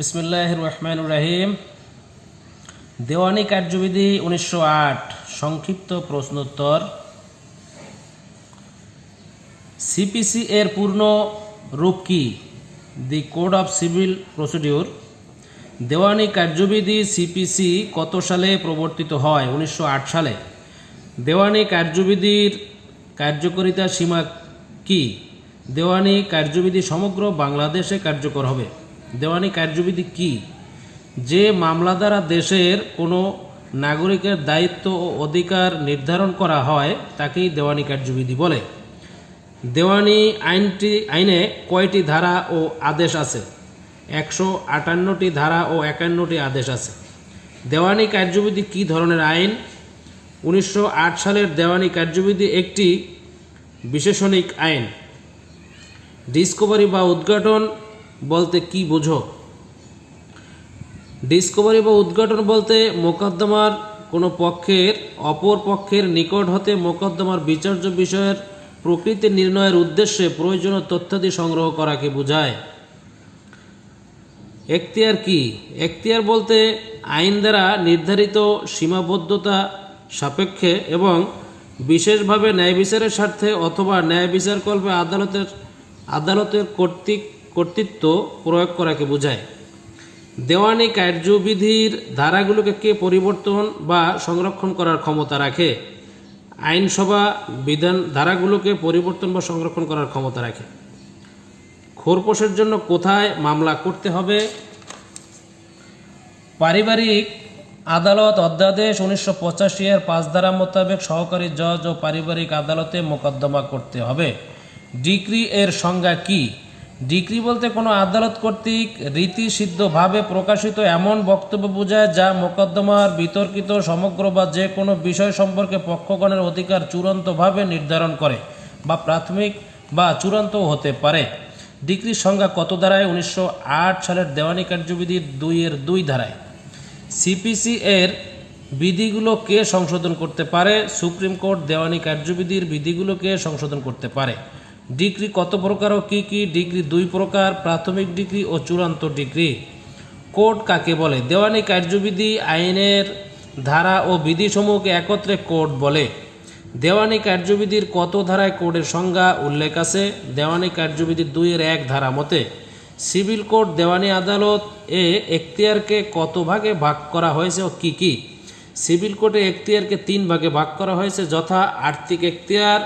বিসমুল্লাহ রহমান রাহিম দেওয়ানি কার্যবিধি উনিশশো আট, সংক্ষিপ্ত প্রশ্নোত্তর। সিপিসি এর পূর্ণ রূপ কি? The code of civil procedure দেওয়ানি কার্যবিধি সিপিসি কত সালে প্রবর্তিত হয়? উনিশশো আট সালে। দেওয়ানি কার্যবিধির কার্যকারিতা সীমা কি? দেওয়ানি কার্যবিধি সমগ্র বাংলাদেশে কার্যকর হবে। দেওয়ানি কার্যবিধি কি? যে মামলা দ্বারা দেশের কোনো নাগরিকের দায়িত্ব ও অধিকার নির্ধারণ করা হয়, তাকেই দেওয়ানি কার্যবিধি বলে। দেওয়ানি আইনটি, আইনে কয়টি ধারা ও আদেশ আছে? একশো আটান্নটি ধারা ও একান্নটি আদেশ আছে। দেওয়ানি কার্যবিধি কী ধরনের আইন? উনিশশো আট সালের দেওয়ানি কার্যবিধি একটি বিশেষণিক আইন। ডিসকভারি বা উদ্ঘাটন বলতে কি বোঝো? ডিসকভারি বা উদ্ঘাটন বলতে মোকদ্দমার কোনো পক্ষের, অপর পক্ষের নিকট হতে মোকদ্দমার বিচার্য বিষয়ের প্রকৃতি নির্ণয়ের উদ্দেশ্যে প্রয়োজনীয় তথ্যাদি সংগ্রহ করাকে বোঝায়। এখতিয়ার কি? এখতিয়ার বলতে আইন দ্বারা নির্ধারিত সীমাবদ্ধতা সাপেক্ষে এবং বিশেষভাবে ন্যায় বিচারের স্বার্থে অথবা ন্যায় বিচারকল্পে আদালতের আদালতের কর্তৃক কর্তৃত্ব প্রয়োগ করাকে বোঝায়। দেওয়ানি কার্যবিধির ধারাগুলোকে কে পরিবর্তন বা সংরক্ষণ করার ক্ষমতা রাখে? আইনসভা বিধান ধারাগুলোকে পরিবর্তন বা সংরক্ষণ করার ক্ষমতা রাখে। খোরপোশের জন্য কোথায় মামলা করতে হবে? পারিবারিক আদালত অধ্যাদেশ উনিশশো পঁচাশি এর পাঁচ ধারা মোতাবেক সহকারী জজ ও পারিবারিক আদালতে মোকদ্দমা করতে হবে। ডিক্রি এর সংজ্ঞা কি? ডিক্রি বলতে কোনো আদালত কর্তৃক রীতিসিদ্ধভাবে প্রকাশিত এমন বক্তব্য বোঝায় যা মোকদ্দমার বিতর্কিত সমগ্র বা যে কোনো বিষয় সম্পর্কে পক্ষগণের অধিকার চূড়ান্তভাবে নির্ধারণ করে বা প্রাথমিক বা চূড়ান্ত হতে পারে। ডিক্রির সংজ্ঞা কত ধারায়? উনিশশো আট সালের দেওয়ানি কার্যবিধির দুইয়ের দুই ধারায়। সিপিসি এর বিধিগুলো কে সংশোধন করতে পারে? সুপ্রিম কোর্ট দেওয়ানি কার্যবিধির বিধিগুলোকে সংশোধন করতে পারে? ডিগ্রি কত প্রকার ও কী কী ডিগ্রি? দুই প্রকার, প্রাথমিক ডিগ্রি ও চূড়ান্ত ডিগ্রি। কোর্ট কাকে বলে? দেওয়ানি কার্যবিধি আইনের ধারা ও বিধিসমূহকে একত্রে কোর্ট বলে। দেওয়ানি কার্যবিধির কত ধারায় কোর্টের সংজ্ঞা উল্লেখ আছে? দেওয়ানি কার্যবিধির দুইয়ের এক ধারা মতে, সিভিল কোর্ট দেওয়ানি আদালত এ এখতিয়ারকে কত ভাগে ভাগ করা হয়েছে ও কি কি? সিভিল কোর্টে এখতিয়ারকে তিন ভাগে ভাগ করা হয়েছে, যথা আর্থিক এখতিয়ার,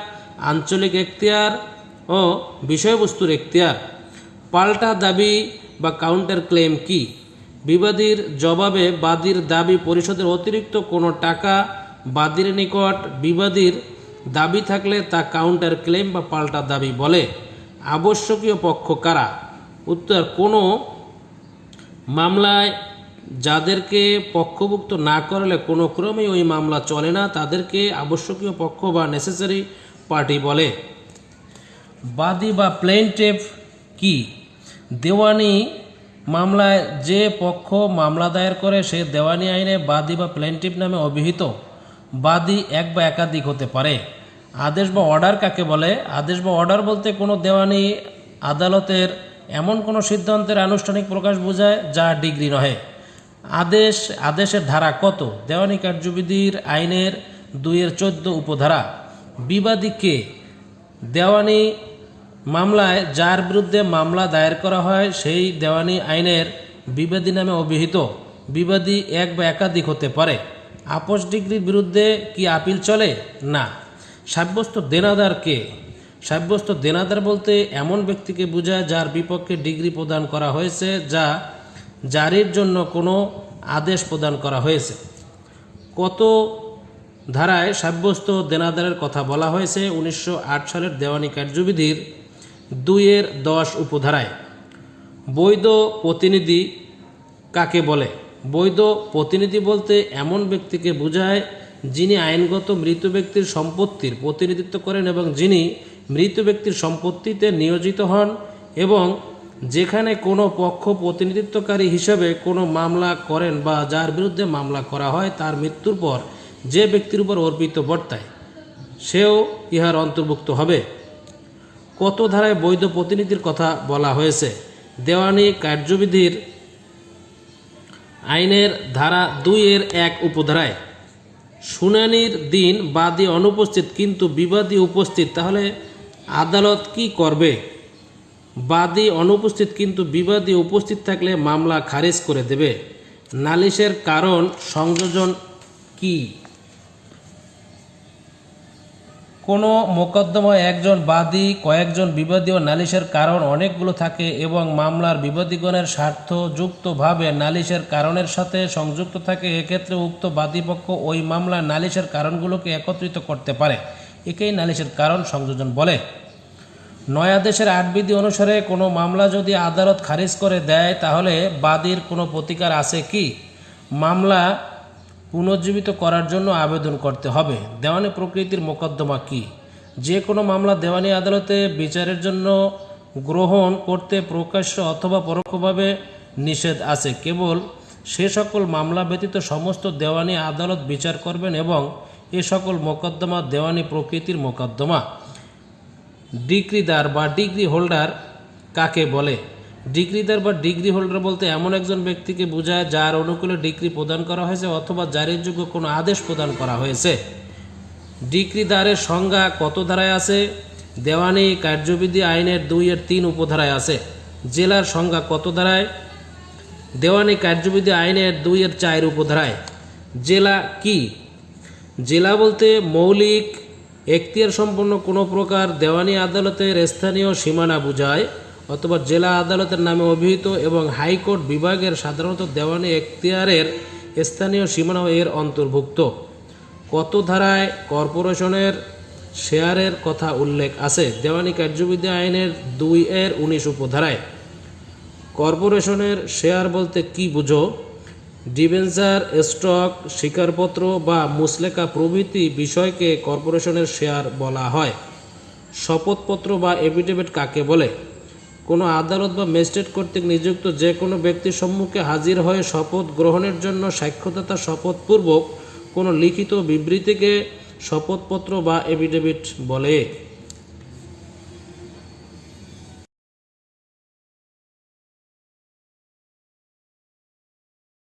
আঞ্চলিক এখতিয়ার ও বিষয়বস্তুর এখতিয়ার। পাল্টা দাবি বা কাউন্টার ক্লেম কি? বিবাদীর জবাবে বাদীর দাবি পরিশোধের অতিরিক্ত কোনো টাকা বাদীর নিকট বিবাদীর দাবি থাকলে তা কাউন্টার ক্লেম বা পাল্টা দাবি বলে। আবশ্যকীয় পক্ষ কারা? উত্তর, কোনো মামলায় যাদেরকে পক্ষভুক্ত না করলে কোনো ক্রমেই ওই মামলা চলে না, তাদেরকে আবশ্যকীয় পক্ষ বা নেসেসারি পার্টি বলে। বাদী বা প্লেনটেপ কি? দেওয়ানি মামলায় যে পক্ষ মামলা দায়ের করে, সে দেওয়ানি আইনে বাদী বা প্লেনটিভ নামে অভিহিত। বাদী এক বা একাধিক হতে পারে। আদেশ বা অর্ডার কাকে বলে? আদেশ বা অর্ডার বলতে কোনো দেওয়ানি আদালতের এমন কোনো সিদ্ধান্তের আনুষ্ঠানিক প্রকাশ বোঝায় যা ডিগ্রি নহে। আদেশ, আদেশের ধারা কত? দেওয়ানি কার্যবিধির আইনের দুইয়ের চোদ্দ উপধারা। বিবাদীকে দেওয়ানি মামলায় যার বিরুদ্ধে মামলা দায়ের করা হয়, সেই দেওয়ানি আইনের বিবাদী নামে অভিহিত। বিবাদী এক বা একাধিক হতে পারে। আপোষ ডিগ্রির বিরুদ্ধে কি আপিল চলে? না। সাব্যস্ত দেনাদার কে? সাব্যস্ত দেনাদার বলতে এমন ব্যক্তিকে বোঝায় যার বিপক্ষে ডিগ্রি প্রদান করা হয়েছে, যা জারির জন্য কোনো আদেশ প্রদান করা হয়েছে। কত ধারায় সাব্যস্ত দেনাদারের কথা বলা হয়েছে, উনিশশো আট সালের দেওয়ানি কার্যবিধির দুইয়ের দশ উপধারায়। বৈধ প্রতিনিধি কাকে বলে? বৈধ প্রতিনিধি বলতে এমন ব্যক্তিকে বোঝায় যিনি আইনগত মৃত ব্যক্তির সম্পত্তির প্রতিনিধিত্ব করেন এবং যিনি মৃত ব্যক্তির সম্পত্তিতে নিয়োজিত হন এবং যেখানে কোনো পক্ষ প্রতিনিধিত্বকারী হিসেবে কোনো মামলা করেন বা যার বিরুদ্ধে মামলা করা হয়, তার মৃত্যুর পর যে ব্যক্তির উপর অর্পিত বর্তায়, সেও ইহার অন্তর্ভুক্ত হবে। কত ধারায় বৈধ প্রতিনিধির কথা বলা হয়েছে? দেওয়ানি কার্যবিধির আইনের ধারা দুই এর এক উপধারায়, শুনানির দিন বাদী অনুপস্থিত কিন্তু বিবাদী উপস্থিত, তাহলে আদালত কি করবে? বাদী অনুপস্থিত কিন্তু বিবাদী উপস্থিত থাকলে মামলা খারিজ করে দেবে। নালিশের কারণ সংযোজন কি? কোনো মোকদ্দমায় একজন বাদী, কয়েকজন বিবাদী ও নালিশের কারণ অনেকগুলো থাকে এবং মামলার বিবাদীগণের স্বার্থযুক্তভাবে নালিশের কারণের সাথে সংযুক্ত থাকে, এক্ষেত্রে উক্ত বাদীপক্ষ ওই মামলার নালিশের কারণগুলোকে একত্রিত করতে পারে। একেই নালিশের কারণ সংযোজন বলে। নয়াদেশের আটবিধি অনুসারে কোনো মামলা যদি আদালত খারিজ করে দেয়, তাহলে বাদীর কোনো প্রতিকার আছে কি? মামলা পুনর্জীবিত করার জন্য আবেদন করতে হবে। দেওয়ানি প্রকৃতির মোকদ্দমা কি? যে কোনো মামলা দেওয়ানি আদালতে বিচারের জন্য গ্রহণ করতে প্রকাশ্য অথবা পরোক্ষভাবে নিষেধ আছে। কেবল সে সকল মামলা ব্যতীত সমস্ত দেওয়ানি আদালত বিচার করবেন এবং এ সকল মোকদ্দমা দেওয়ানি প্রকৃতির মোকদ্দমা। ডিগ্রিদার বা ডিগ্রি হোল্ডার কাকে বলে? ডিগ্রিদার বা ডিগ্রি হোল্ডার বলতে এমন একজন ব্যক্তিকে বোঝায় যার অনুকূলে ডিগ্রি প্রদান করা হয়েছে অথবা জারির যোগ্য কোনো আদেশ প্রদান করা হয়েছে। ডিগ্রিদারের সংজ্ঞা কত ধারায় আছে? দেওয়ানি, কার্যবিধি আইনের দুই এর তিন উপধারায় আছে। জেলার সংজ্ঞা কত ধারায়? দেওয়ানি, কার্যবিধি আইনের দুই এর চার উপধারায়। জেলা কি? জেলা বলতে মৌলিক এখতিয়ার সম্পন্ন কোনো প্রকার দেওয়ানি আদালতের স্থানীয় সীমানা বোঝায়। অথবা জেলা আদালতের নামে অভিহিত এবং হাইকোর্ট বিভাগের সাধারণত দেওয়ানি এখতিয়ারের স্থানীয় সীমানা এর অন্তর্ভুক্ত। কত ধারায় কর্পোরেশনের শেয়ারের কথা উল্লেখ আছে? দেওয়ানি কার্যবিধি আইনের দুই এর উনিশ উপধারায়। কর্পোরেশনের শেয়ার বলতে কি বুঝো? ডিবেঞ্চার, স্টক স্বীকারপত্র বা মুসলেকা প্রভৃতি বিষয়কে কর্পোরেশনের শেয়ার বলা হয়। শপথপত্র বা এফিডেভিট কাকে বলে? কোনো আদালত বা ম্যাজিস্ট্রেট কর্তৃক নিযুক্ত যে কোনো ব্যক্তির সম্মুখে হাজির হয়ে শপথ গ্রহণের জন্য সাক্ষ্যদাতা শপথপূর্বক কোনো লিখিত বিবৃতিকে শপথপত্র বা এফিডেভিট বলে।